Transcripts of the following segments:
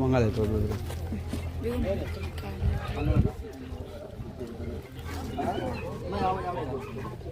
మంగాలి తోడు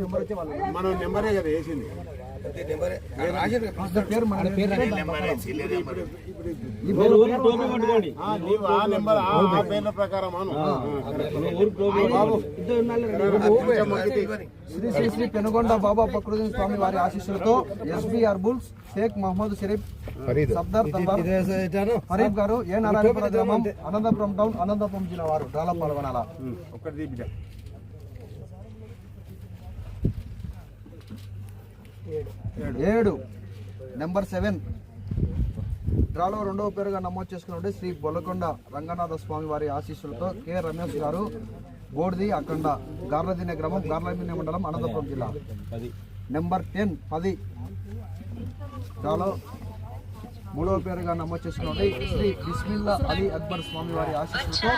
నెంబర్ వచ్చి వాళ్ళ- మనం నెంబరే కదా వేసింది ఆ, నీవు ఆ నెంబర్ అను బాబు కొంచెం మొక్కితే. శ్రీ శ్రీ శ్రీ పెనుగొండ బాబా ప్రకృతి స్వామి వారి ఆశీస్సులతో ఎస్బిఆర్ బుల్స్ షేక్ మహమ్మద్ షరీఫ్ సబ్దార్ హరీఫ్ గారు ఏ నారాయణపురం గ్రామం అనంతపురం టౌన్ అనంతపురం జిల్లా వారు డాల పాల్గొనాల ఏడు. Number seven. డ్రాలో రెండవ పేరుగా నమోదు చేసుకున్నప్పుడు శ్రీ బొల్లకొండ రంగనాథ స్వామి వారి ఆశీస్సులతో కె. రమేష్ గారు బోర్ది అఖండ గార్లదిన్నె గ్రామం గార్లదిన్నె మండలం అనంతపురం జిల్లా. నెంబర్ టెన్ పది. డ్రాలో మూడవ పేరుగా నమోదు చేసుకున్నది శ్రీ బిస్మిల్లా అలీ అక్బర్ స్వామి వారి ఆశీస్సులతో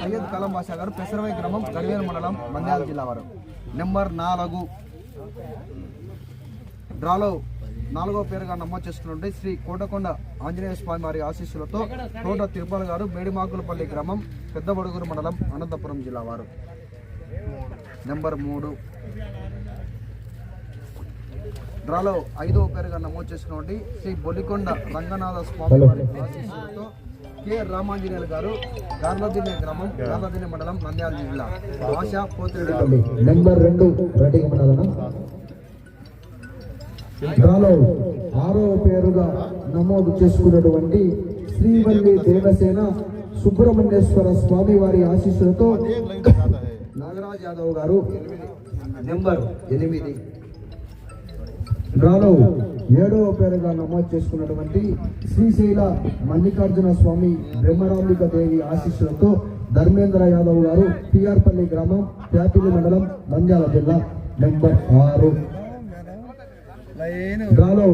సయ్యద్ కలం బాషా గారు పెసరవై గ్రామం గడివేల మండలం మంద్యాల జిల్లా వారు. నెంబర్ నాలుగు. డ్రాలో నాలుగో పేరుగా నమోదు చేసుకున్నట్టు శ్రీ కోటకొండ ఆంజనేయ స్వామి వారి ఆశీస్సులతో తోట తిరుపతి గారు మేడిమాకులపల్లి గ్రామం పెద్దబడుగురు మండలం అనంతపురం జిల్లా వారు. నెంబర్ మూడు. డ్రాలో ఐదవ పేరుగా నమోదు చేసుకున్నట్టు శ్రీ బొలికొండ రంగనాథ స్వామి వారి ఆశీస్సులతో కె రామాంజనేయులు గారు గార్లదిన్నె గ్రామం గార్లదిన్నె మండలం నంద్యాల జిల్లా. ఆశ పోతిరెడ్డి గారు నెంబర్ రెండు ఉండాలన్నా డ్రాలో ఆరో పేరుగా నమోదు చేసుకున్నటువంటి శ్రీవల్లి దేవసేన సుబ్రహ్మణ్యేశ్వర స్వామి వారి ఆశీస్సులతో నాగరాజ్ యాదవ్ గారు నెంబర్ ఎనిమిది. డ్రాలో ఏడవ పేరుగా నమోదు చేసుకున్నటువంటి శ్రీశైల మల్లికార్జున స్వామి బ్రహ్మరాంబిక దేవి ఆశీస్సులతో ధర్మేంద్ర యాదవ్ గారు పిఆర్పల్లి గ్రామం ప్యాపిలి మండలం నంద్యాల జిల్లా నెంబర్ ఆరు. డ్రాలో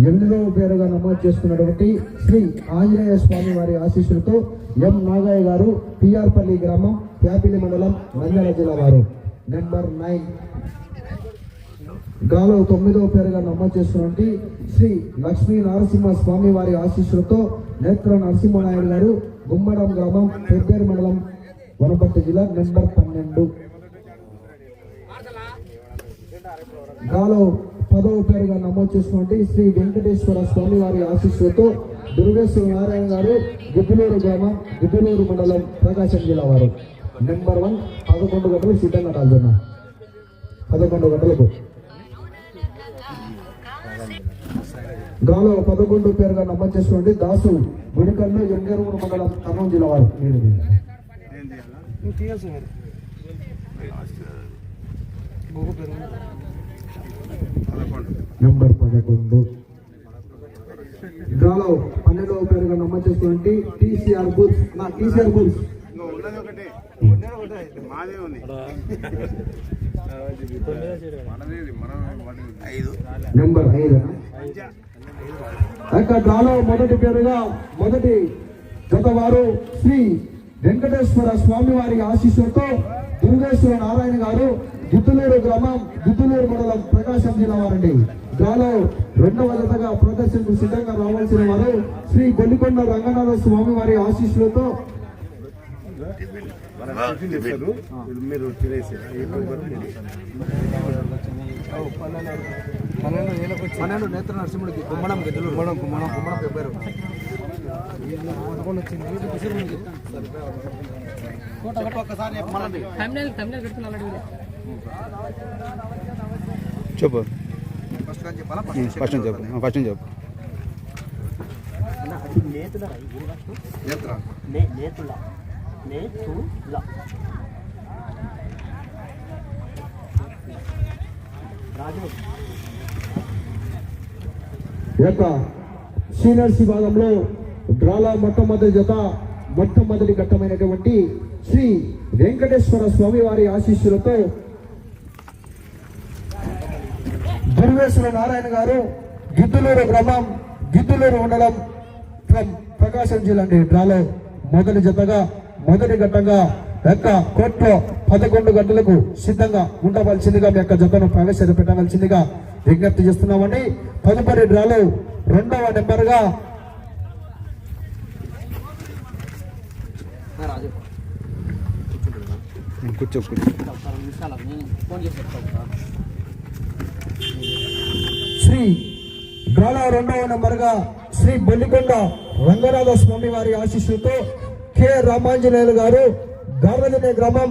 ఎనిమిదవ పేరుగా నమోదు చేసుకున్నటువంటి శ్రీ ఆంజనేయ స్వామి వారి ఆశీస్సులతో ఎం నాగయ్య గారు పిఆర్పల్లి గ్రామం ప్యాపిలి మండలం నంద్యాల జిల్లా వారు. నెంబర్ నైన్ గాలో తొమ్మిదవ పేరుగా నమోదు చేసుకున్నటువంటి శ్రీ లక్ష్మీ నరసింహ స్వామి వారి ఆశీస్సులతో నేత్ర నరసింహనాయుడు గారు గుమ్మడం గ్రామం పెబ్బేరు మండలం వనపర్తి జిల్లా నెంబర్ పన్నెండు. గాలో పదవ పేరుగా నమోదు చేసుకున్నటువంటి శ్రీ వెంకటేశ్వర స్వామి వారి ఆశీస్సులతో దుర్గేశ్వర నారాయణ గారు గిద్దలూరు గ్రామం గిద్దలూరు మండలం ప్రకాశం జిల్లా వారు. నెంబర్ వన్ పదకొండు గంటలు సిద్ధంగా రాజన్న. పదకొండు గంటలకు. గాలో పదకొండు పేరుగా నమోదు చేసినటువంటి దాసు గుడికల్లు ఎంగరూరు మండలం కర్నూలు జిల్లా వారు. నేను పదకొండు నెంబర్ పదకొండు. డ్రాలో పన్నెండవ పేరుగా నమోదు చేసుకున్నటువంటి టీసీఆర్ బుల్స్ నా టీసీఆర్ బుల్స్ నెంబర్ ఐదు. యొక్క డ్రాలో మొదటి పేరుగా మొదటి గత వారు శ్రీ వెంకటేశ్వర స్వామి వారి ఆశీస్సులతో దుర్గేశ్వర నారాయణ గారు గిద్దులూరు గ్రామం గిద్దులూరు జిల్లా వారండి డ్రాలో రెండవ జతగా ప్రదర్శనకు సిద్ధంగా రావాల్సిన వారు శ్రీ గొల్లికొండ రంగనాథ స్వామి వారి ఆశీస్సులతో మీరు తినేసి పన్నెండు నేత్ర నరసింహుడికి గెద్దులు గుమ్మడం గుమ్మడం చెప్పారు చెప్పు ఒక్కసారి చెప్పు. ఫస్ట్ చెప్పు ఫస్ట్ చెప్పు. యొక్క సీనియర్స్ విభాగంలో డ్రాలా మొట్టమొదటి జత మొట్టమొదటి ఘట్టమైనటువంటి శ్రీ వెంకటేశ్వర స్వామి వారి ఆశీస్సులతో దుర్వేశ్వర నారాయణ గారు గిద్దులూరు గ్రామం గిద్దులూరు మండలం ఫ్రమ్ ప్రకాశం జిల్లా డ్రాలో మొదటి జతగా మొదటి ఘట్టంగా యొక్క కోర్టులో పదకొండు గంటలకు సిద్ధంగా ఉండవలసిందిగా మీ యొక్క జతను ప్రవేశపెట్టవలసిందిగా విజ్ఞప్తి చేస్తున్నామండి. తదుపరి డ్రాలో రెండవ నెంబర్గా రాజు కూర్చో. కూర్చో శ్రీ గాల రెండవ నెంబర్గా శ్రీ బొల్లికొండ రంగనాథ స్వామి వారి ఆశీస్సులతో కె. రామాంజనేయులు గారు గార్లదిన్నె గ్రామం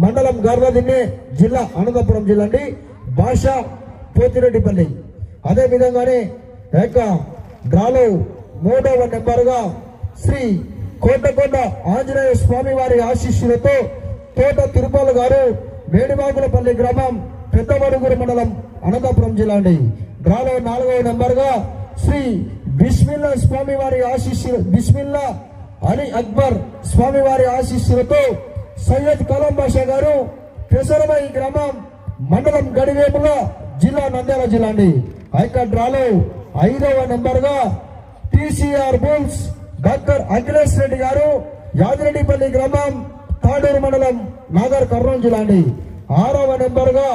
మండలం గార్లదిన్నె జిల్లా అనంతపురం జిల్లా అండి భాష పోతిరెడ్డిపల్లి. అదేవిధంగానే యొక్క డ్రాలో మూడవ నెంబర్గా శ్రీ కోటకొండ ఆంజనేయ స్వామి వారి ఆశీస్సులతో తోట తిరుపతి గారు మేడిబాగులపల్లి గ్రామం పెద్దవడుగురు మండలం అనంతపురం జిల్లా అండి. డ్రాలో నాలుగవ నెంబర్గా శ్రీ బిస్మిల్లా స్వామి వారి ఆశీస్సులు బిస్మిల్లా అలీ అక్బర్ స్వామి వారి ఆశీస్సులతో సయ్యద్ కలాం బాషా గారు పెసరమై గ్రామం మండలం గడివేపుల జిల్లా నంద్యాల జిల్లా అండి. ఆ డ్రాలో ఐదవ నెంబర్గా TCR bulls doctor Akhilesh Reddy గారు యాదిరెడ్డిపల్లి గ్రామం తాడూరు మండలం నాగర్ కర్నూలు జిల్లా అండి. ఆరవ నెంబర్గా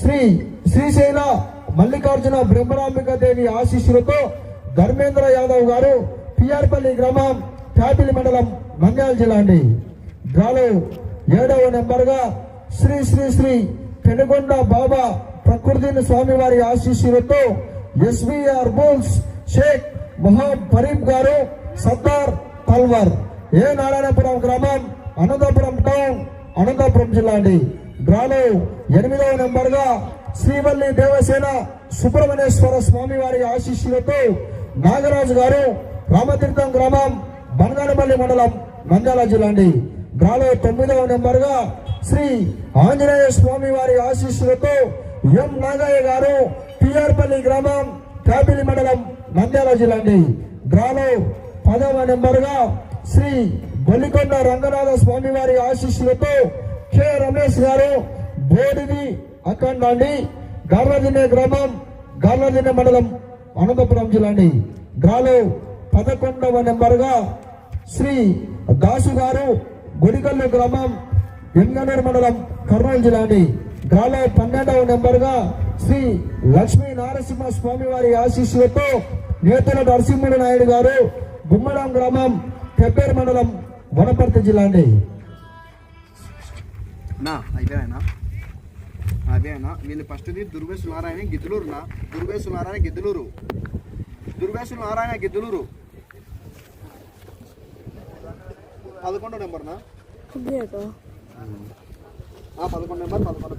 శ్రీ శ్రీశైల మల్లికార్జున బ్రహ్మరాంబిక దేవి ఆశీస్సులతో ధర్మేంద్ర యాదవ్ గారు పిఆర్పల్లి గ్రామం ట్యాపిలి మండలం మంగళ జిల్లా అండి. డ్రాలో ఏడవ నెంబర్గా శ్రీ శ్రీ శ్రీ పెనుగొండ బాబా ప్రకృతిని స్వామివారి ఆశీస్సులతో ఎస్విఆర్ బుల్స్ షేక్ మొహమ్మద్ ఫరీం గారు సర్దార్ తల్వార్ ఏ నారాయణపురం గ్రామం అనంతపురం టౌన్ అనంతపురం జిల్లా అండి. డ్రాలో ఎనిమిదవ నెంబర్గా శ్రీవల్లి దేవసేన సుబ్రహ్మణ్యేశ్వర స్వామి వారి ఆశీస్సులతో నాగరాజు గారు రామతీర్థం గ్రామం బంగానపల్లి మండలం నంద్యాల జిల్లా అండి. డ్రాలో తొమ్మిదవ నెంబర్గా శ్రీ ఆంజనేయ స్వామి వారి ఆశీస్సులతో ఎం నాగయ్య గారు పిఆర్పల్లి గ్రామం కాపిలి మండలం నంద్యాల జిల్లా అండి. డ్రాలో పదవ నెంబర్గా శ్రీ బొల్లికొండ రంగనాథ స్వామి వారి ఆశీస్సులతో కె రమేష్ గారు బోడిని అఖండ అండి గార్లదిన్నె గ్రామం గార్లదిన్నె మండలం అనంతపురం జిల్లా అండి డ్రాలో పదకొండవ నెంబర్గా శ్రీ దాసు గారు గుడికల్లు గ్రామం ఎంగనూరు మండలం కర్నూలు జిల్లా అండి డ్రాలో పన్నెండవ నెంబర్గా శ్రీ లక్ష్మీ నారసింహ స్వామి వారి ఆశీస్సులతో నేతల నరసింహుడు నాయుడు గారు గుమ్మడం గ్రామం పెబ్బేరు మండలం వనపర్తి జిల్లా అండి నా అయిపోయినా అయిపోయినా వీళ్ళు ఫస్ట్ది దుర్వేశు నారాయణ గిద్దలూరు నా దుర్వేశు నారాయణ గిద్దలూరు. దుర్వేశు నారాయణ గిద్దలూరు. పదకొండో నెంబర్నా? పదకొండు నెంబర్ పదకొండు.